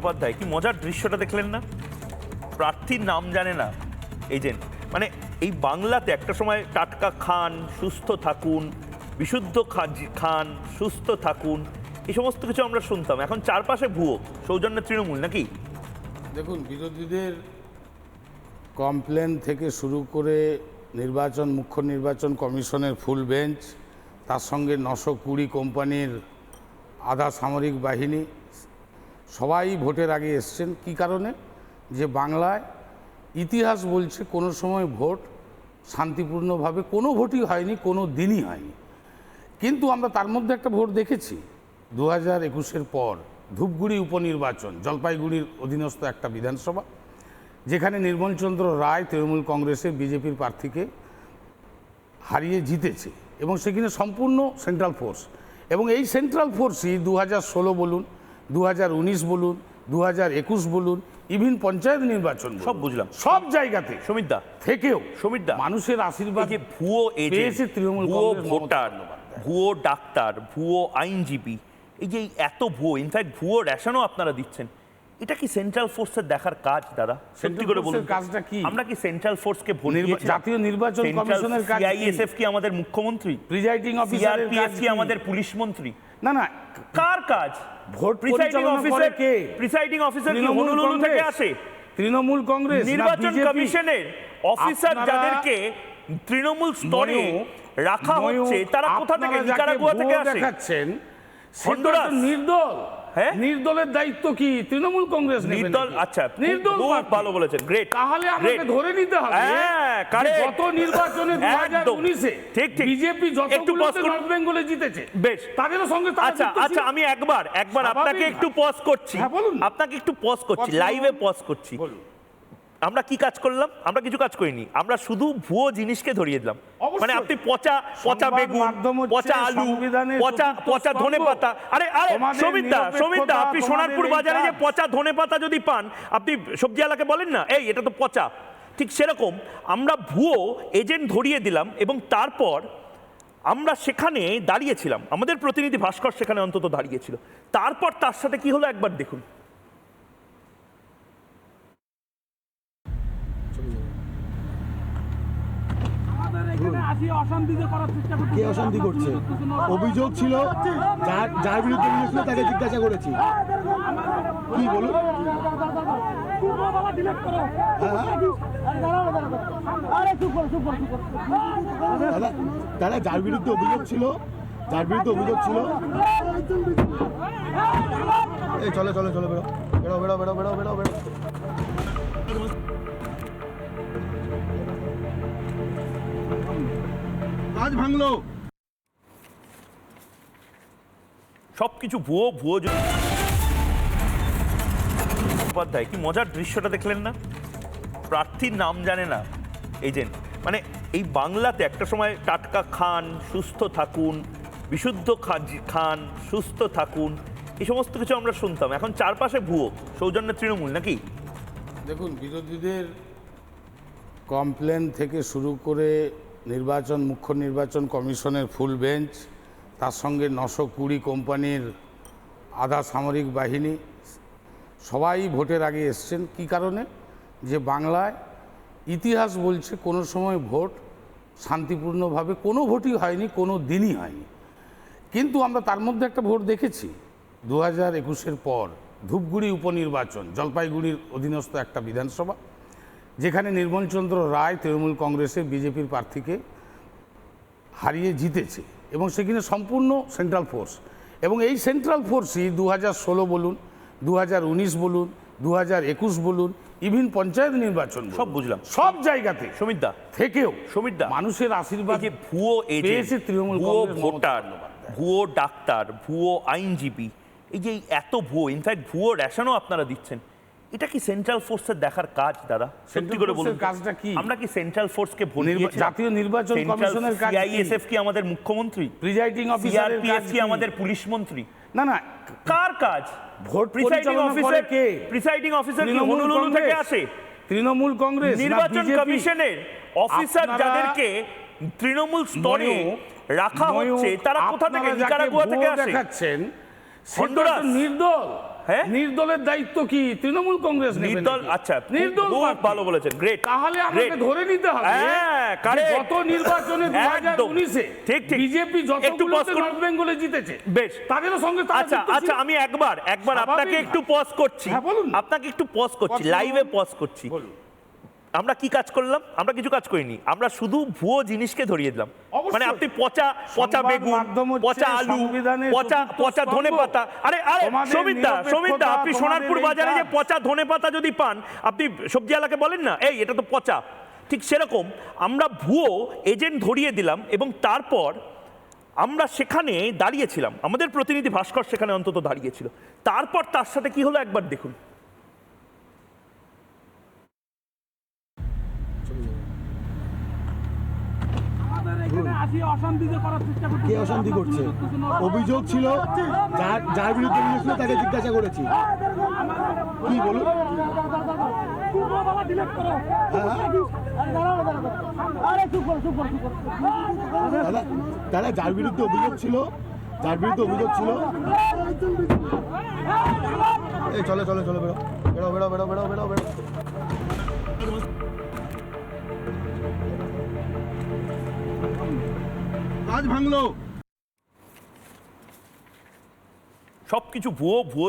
মুখোপাধ্যায়, কি মজার দৃশ্যটা দেখলেন না? প্রার্থীর নাম জানে না, এজেন্ট। মানে এই বাংলাতে একটা সময় টাটকা খান, সুস্থ থাকুন, বিশুদ্ধ খান সুস্থ থাকুন এই সমস্ত কিছু আমরা শুনতাম। এখন চারপাশে ভুয়ো, সৌজন্য তৃণমূল, নাকি? দেখুন, বিরোধীদের কমপ্লেন থেকে শুরু করে নির্বাচন, মুখ্য নির্বাচন কমিশনের ফুল বেঞ্চ, তার সঙ্গে নশো কুড়ি কোম্পানির আধা সামরিক বাহিনী সবাই ভোটের আগে এসছেন। কি কারণে? যে বাংলায় ইতিহাস বলছে কোনো সময় ভোট শান্তিপূর্ণভাবে কোনো ভোটই হয়নি, কোনো দিনই হয়নি। কিন্তু আমরা তার মধ্যে একটা ভোট দেখেছি। দু হাজার একুশের পর ধূপগুড়ি উপনির্বাচন, জলপাইগুড়ির অধীনস্থ একটা বিধানসভা, যেখানে নির্মলচন্দ্র রায় তৃণমূল কংগ্রেসের বিজেপির প্রার্থীকে হারিয়ে জিতেছে এবং সেখানে সম্পূর্ণ সেন্ট্রাল ফোর্স এবং এই সেন্ট্রাল ফোর্সই দু হাজার ষোলো বলুন দু হাজার উনিশ বলুন দু একুশ বলুন ইভিন পঞ্চায়েত নির্বাচন সব বুঝলাম। সব জায়গাতে সমীর দা থেকেও সমীর দা মানুষের আশীর্বাদ ভুয়ো এজেন্ট তৃণমূল ভুয়ো ভোটার ভুয়ো ডাক্তার ভুয়ো আইনজীবী এই যে এত ভুয়ো ইনফ্যাক্ট ভুয়ো রেশনও আপনারা দিচ্ছেন এটা কি সেন্ট্রাল ফোর্সের দেখার কাজ দাদা সত্যি করে বলুন কাজটা কি? আমরা কি সেন্ট্রাল ফোর্সকে ভোট জাতীয় নির্বাচন কমিশনের কাজ কি? CISF কি আমাদের মুখ্যমন্ত্রী প্রিজাইডিং কি কি? আমাদের পুলিশ মন্ত্রী না না কার কাজ? ভোট প্রিসাইডিং অফিসার কে? প্রিসাইডিং অফিসার কি? হনুলুলু থেকে আসে তৃণমূল কংগ্রেস নির্বাচন কমিশনের অফিসার যাদেরকে তৃণমূল স্তরে রাখা হচ্ছে তারা কোথা থেকে? নিকারাগুয়া থেকে আসে? হন্ডুরাস? নির্দল। হ্যাঁ? নির্দলের দায়িত্ব কি? তৃণমূল কংগ্রেস নির্দল আচ্ছা নির্দল ভালো বলেছেন গ্রেট তাহলে আমাকে ধরে নিতে হবে। হ্যাঁ, গত নির্বাচনে দু হাজার উনিশে ঠিক, ঠিক। বিজেপি। নর্থ বেঙ্গলে জিতেছে বেশ। তাদেরও সঙ্গে আচ্ছা আচ্ছা আমি একবার একবার আপনাকে একটু পজ করছি। হ্যাঁ, আপনাকে একটু পজ করছি লাইভে পজ করছি। বলুন। আমরা কি কাজ করলাম? আমরা কিছু কাজ করিনি। আমরা শুধু ভুয়ো জিনিসকে ধরিয়ে দিলাম। মানে আপনি পচা পচা বেগুন পচা আলু পচা পচা। ধনে পাতা। আরে আরে সমিতা সমিতা আপনি সোনারপুর বাজারে যে পচা ধনে পাতা যদি পান আপনি সবজিওয়ালাকে বলেন না? এই এটা তো পচা। ঠিক সেরকম আমরা ভুয়ো এজেন্ট ধরিয়ে দিলাম এবং তারপর আমরা সেখানে দাঁড়িয়েছিলাম। আমাদের প্রতিনিধি ভাস্কর সেখানে অন্তত দাঁড়িয়েছিল। তারপর তার সাথে কি হলো? একবার দেখুন। কে অশান্তি করছে? অভিযোগ ছিল যার যার বিরুদ্ধে অভিযোগ ছিল তাকে জিজ্ঞাসা করেছি। কি বলুন? দাদা দাদা যার বিরুদ্ধে অভিযোগ ছিল যার বিরুদ্ধে অভিযোগ ছিল। এই চলো চলো চলো বেরো। বেরো বেরো বেরো বেরো বেরো বেরো। কাজ ভাঙলো। সবকিছু ভুয়ো ভুয়ো মুখোপাধ্যায় কি মজার দৃশ্যটা দেখলেন না? প্রার্থীর নাম জানে না। এজেন্ট মানে এই বাংলাতে একটা সময় টাটকা খান সুস্থ থাকুন বিশুদ্ধ খান সুস্থ থাকুন এই সমস্ত কিছু আমরা শুনতাম। এখন চারপাশে ভুয়ো সৌজন্য তৃণমূল নাকি? দেখুন বিরোধীদের কমপ্লেন থেকে শুরু করে নির্বাচন, মুখ্য নির্বাচন কমিশনের ফুল বেঞ্চ, তার সঙ্গে নশো কুড়ি কোম্পানির আধা সামরিক বাহিনী, সবাই ভোটের আগে এসছেন। কি কারণে? যে বাংলায় ইতিহাস বলছে কোনো সময় ভোট শান্তিপূর্ণভাবে কোনো ভোটই হয়নি, কোনো দিনই হয়নি। কিন্তু আমরা তার মধ্যে একটা ভোট দেখেছি। দু হাজার একুশের পর ধূপগুড়ি উপনির্বাচন, জলপাইগুড়ির অধীনস্থ একটা বিধানসভা। যেখানে নির্মলচন্দ্র রায় তৃণমূল কংগ্রেসের বিজেপির প্রার্থীকে হারিয়ে জিতেছে এবং সেখানে সম্পূর্ণ সেন্ট্রাল ফোর্স এবং এই সেন্ট্রাল ফোর্সই দু হাজার ষোলো বলুন দু হাজার উনিশ বলুন দু হাজার একুশ বলুন ইভিন পঞ্চায়েত নির্বাচন সব বুঝলাম। সব জায়গাতে সমীর থেকেও সমীর দা মানুষের আশীর্বাদ ভুয়ো পেয়েছে এজেন্ট তৃণমূল ভুয়ো ভোটার ভুয়ো ডাক্তার ভুয়ো আইনজীবী এই যে এত ভুয়ো ইনফ্যাক্ট ভুয়ো রেশনও আপনারা দিচ্ছেন। এটা কি সেন্ট্রাল ফোর্সের দেখার কাজ দাদা সত্যি করে বলুন কাজটা কি? আমরা কি সেন্ট্রাল ফোর্সকে ভোট জাতীয় নির্বাচন কমিশনের কাজ? CISF কি আমাদের মুখ্যমন্ত্রী প্রিজাইডিং অফিসারের কাজ কি কি? আমাদের পুলিশ মন্ত্রী না না কার কাজ ভোট প্রিসাইডিং অফিসার কে? প্রিসাইডিং অফিসার কি তৃণমূল হনুলুলু থেকে? আসে তৃণমূল কংগ্রেস নির্বাচন? কমিশনের অফিসার যাদেরকে তৃণমূল স্তরে রাখা হচ্ছে তারা কোথা থেকে নিকারাগুয়া থেকে আসে হন্ডুরাস? নির্দল হ্যাঁ? নির্দলের দায়িত্ব কি তৃণমূল কংগ্রেস নির্দল আচ্ছা নির্দল ভালো বলেছেন গ্রেট তাহলে আমাকে ধরে নিতে হবে হ্যাঁ. গত নির্বাচনে দু হাজার উনিশে ঠিক, ঠিক। বিজেপি যতগুলোতে নর্থ বেঙ্গলে জিতেছে বেশ। তাদেরও সঙ্গে আচ্ছা আচ্ছা আমি একবার একবার আপনাকে একটু পজ করছি হ্যাঁ, বলুন। আপনাকে একটু পজ করছি লাইভে পজ করছি বলুন। আমরা কি কাজ করলাম? আমরা কিছু কাজ করিনি। আমরা শুধু ভুয়ো জিনিসকে ধরিয়ে দিলাম। মানে আপনি পচা পচা বেগুন পচা আলু পচা পচা। ধনে পাতা। আরে আরে সমিতা সমিতা আপনি সোনারপুর বাজারে যে পচা ধনে পাতা যদি পান আপনি সবজিওয়ালাকে বলেন না এই এটা তো পচা। ঠিক সেরকম আমরা ভুয়ো এজেন্ট ধরিয়ে দিলাম এবং তারপর আমরা সেখানে দাঁড়িয়েছিলাম। আমাদের প্রতিনিধি ভাস্কর সেখানে অন্তত দাঁড়িয়েছিল। তারপর তার সাথে কি হলো? একবার দেখুন। কে অশান্তি করছে? অভিযোগ ছিল যার যার বিরুদ্ধে অভিযোগ ছিল তাকে জিজ্ঞাসা করেছি। কি বলুন? দাদা দাদা যার বিরুদ্ধে অভিযোগ ছিল যার বিরুদ্ধে অভিযোগ ছিল। এই চলো চলো চলো বেরো। বেরো বেরো বেরো বেরো বেরো বেরো। ভাঙলো। সবকিছু ভুয়ো ভুয়ো